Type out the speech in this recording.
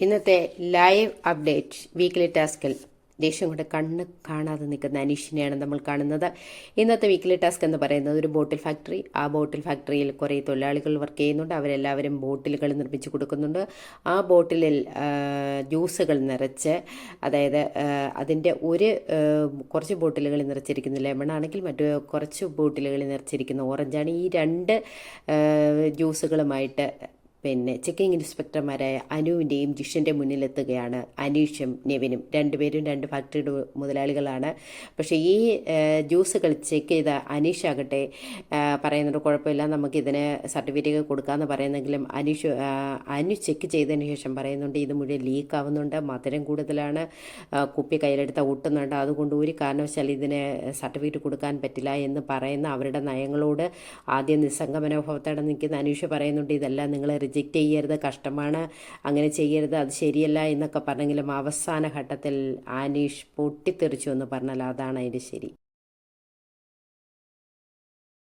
ഇന്നത്തെ live update weekly ടാസ്കിൽ ദേഷ്യം കൊണ്ട് കണ്ണ് കാണാതെ നിൽക്കുന്ന അനീഷിനെയാണ് നമ്മൾ കാണുന്നത്. ഇന്നത്തെ വീക്ക്ലി ടാസ്ക് എന്ന് പറയുന്നത് ഒരു ബോട്ടിൽ ഫാക്ടറി ആ ബോട്ടിൽ ഫാക്ടറിയിൽ കുറേ തൊഴിലാളികൾ വർക്ക് ചെയ്യുന്നുണ്ട്. അവരെല്ലാവരും ബോട്ടിലുകൾ നിർമ്മിച്ചു കൊടുക്കുന്നുണ്ട്. ആ ബോട്ടിലിൽ ജ്യൂസുകൾ നിറച്ച് അതായത് അതിന്റെ ഒരു കുറച്ച് ബോട്ടിലുകൾ നിറച്ചിരിക്കുന്ന ലെമൺ ആണെങ്കിൽ മറ്റു കുറച്ച് ബോട്ടിലുകൾ നിറച്ചിരിക്കുന്ന ഓറഞ്ചാണ് ഈ രണ്ട് ജ്യൂസുകളുമായിട്ട് പിന്നെ ചെക്കിംഗ് ഇൻസ്പെക്ടർമാരായ അനുവിന്റെയും ജിഷന്റെ മുന്നിലെത്തുകയാണ് അനീഷും നെവിനും. രണ്ടുപേരും രണ്ട് ഫാക്ടറിയുടെ മുതലാളികളാണ്. പക്ഷേ ഈ ജ്യൂസ് ജ്യൂസുകൾ ചെക്ക് ചെയ്ത അനീഷ് ആകട്ടെ പറയുന്നുണ്ട് കുഴപ്പമില്ല നമുക്ക് ഇതിന് സർട്ടിഫിക്കറ്റ് കൊടുക്കാമെന്ന് പറയുന്നെങ്കിലും അനീഷ് അനു ചെക്ക് ചെയ്തതിന് ശേഷം പറയുന്നുണ്ട് ഇത് മുഴുവൻ ലീക്ക് ആവുന്നുണ്ട് മധുരം കൂടുതലാണ് കുപ്പി കയ്യിലെടുത്ത ഒട്ടുന്നുണ്ട്. അതുകൊണ്ട് ഒരു കാരണവശാൽ ഇതിന് സർട്ടിഫിക്കറ്റ് കൊടുക്കാൻ പറ്റില്ല എന്ന് പറയുന്ന അവരുടെ നയങ്ങളോട് ആദ്യം നിസ്സംഗ മനോഭാവത്തോടെ നിൽക്കുന്ന അനീഷ് പറയുന്നുണ്ട് ഇതെല്ലാം നിങ്ങൾ റിജക്റ്റ് ചെയ്യരുത് കഷ്ടമാണ് അങ്ങനെ ചെയ്യരുത് അത് ശരിയല്ല എന്നൊക്കെ പറഞ്ഞെങ്കിലും അവസാന ഘട്ടത്തിൽ ആനീഷ് പൊട്ടിത്തെറിച്ചു എന്ന് പറഞ്ഞാൽ അതാണ് അതിന്റെ ശരി.